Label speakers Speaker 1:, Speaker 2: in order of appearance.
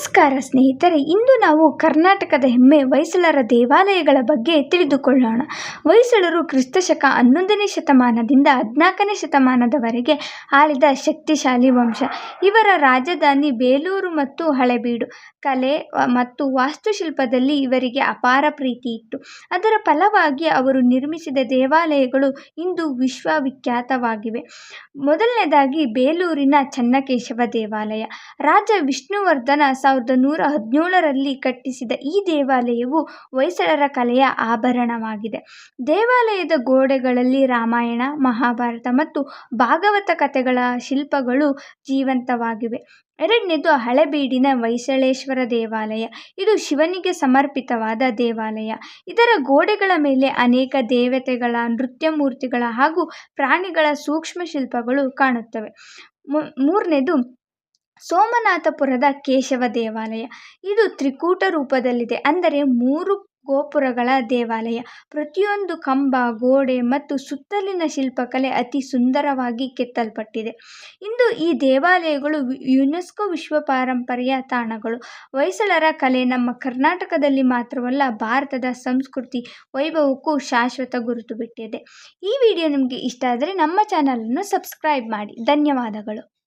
Speaker 1: ನಮಸ್ಕಾರ ಸ್ನೇಹಿತರೆ, ಇಂದು ನಾವು ಕರ್ನಾಟಕದ ಹೆಮ್ಮೆ ಹೊಯ್ಸಳರ ದೇವಾಲಯಗಳ ಬಗ್ಗೆ ತಿಳಿದುಕೊಳ್ಳೋಣ. ಹೊಯ್ಸಳರು ಕ್ರಿಸ್ತಶಕ ಹನ್ನೊಂದನೇ ಶತಮಾನದಿಂದ ಹದಿನಾಲ್ಕನೇ ಶತಮಾನದವರೆಗೆ ಆಳಿದ ಶಕ್ತಿಶಾಲಿ ವಂಶ. ಇವರ ರಾಜಧಾನಿ ಬೇಲೂರು ಮತ್ತು ಹಳೆಬೀಡು ಕಲೆ ಮತ್ತು ವಾಸ್ತುಶಿಲ್ಪದಲ್ಲಿ ಇವರಿಗೆ ಅಪಾರ ಪ್ರೀತಿ ಇತ್ತು. ಅದರ ಫಲವಾಗಿ ಅವರು ನಿರ್ಮಿಸಿದ ದೇವಾಲಯಗಳು ಇಂದು ವಿಶ್ವವಿಖ್ಯಾತವಾಗಿವೆ. ಮೊದಲನೇದಾಗಿ, ಬೇಲೂರಿನ ಚನ್ನಕೇಶವ ದೇವಾಲಯ. ರಾಜ ವಿಷ್ಣುವರ್ಧನ ಸಾವಿರದ ನೂರ ಹದಿನೇಳರಲ್ಲಿ ಕಟ್ಟಿಸಿದ ಈ ದೇವಾಲಯವು ಹೊಯ್ಸಳರ ಕಲೆಯ ಆಭರಣವಾಗಿದೆ. ದೇವಾಲಯದ ಗೋಡೆಗಳಲ್ಲಿ ರಾಮಾಯಣ, ಮಹಾಭಾರತ ಮತ್ತು ಭಾಗವತ ಕಥೆಗಳ ಶಿಲ್ಪಗಳು ಜೀವಂತವಾಗಿವೆ. ಎರಡನೇದು ಹಳೆಬೀಡಿನ ಹೊಯ್ಸಳೇಶ್ವರ ದೇವಾಲಯ. ಇದು ಶಿವನಿಗೆ ಸಮರ್ಪಿತವಾದ ದೇವಾಲಯ. ಇದರ ಗೋಡೆಗಳ ಮೇಲೆ ಅನೇಕ ದೇವತೆಗಳ ನೃತ್ಯ ಮೂರ್ತಿಗಳ ಹಾಗೂ ಪ್ರಾಣಿಗಳ ಸೂಕ್ಷ್ಮ ಶಿಲ್ಪಗಳು ಕಾಣುತ್ತವೆ ಮೂರನೇದು ಸೋಮನಾಥಪುರದ ಕೇಶವ ದೇವಾಲಯ. ಇದು ತ್ರಿಕೂಟ ರೂಪದಲ್ಲಿದೆ. ಅಂದರೆ ಮೂರು ಗೋಪುರಗಳ ದೇವಾಲಯ. ಪ್ರತಿಯೊಂದು ಕಂಬ, ಗೋಡೆ ಮತ್ತು ಸುತ್ತಲಿನ ಶಿಲ್ಪಕಲೆ ಅತಿ ಸುಂದರವಾಗಿ ಕೆತ್ತಲ್ಪಟ್ಟಿದೆ. ಇಂದು ಈ ದೇವಾಲಯಗಳು ಯುನೆಸ್ಕೋ ವಿಶ್ವ ಪಾರಂಪರೆಯ ತಾಣಗಳು. ಹೊಯ್ಸಳರ ಕಲೆ ನಮ್ಮ ಕರ್ನಾಟಕದಲ್ಲಿ ಮಾತ್ರವಲ್ಲ, ಭಾರತದ ಸಂಸ್ಕೃತಿ ವೈಭವಕ್ಕೂ ಶಾಶ್ವತ ಗುರುತು ಬಿಟ್ಟಿದೆ. ಈ ವಿಡಿಯೋ ನಿಮಗೆ ಇಷ್ಟ ಆದರೆ ನಮ್ಮ ಚಾನಲನ್ನು ಸಬ್ಸ್ಕ್ರೈಬ್ ಮಾಡಿ. ಧನ್ಯವಾದಗಳು.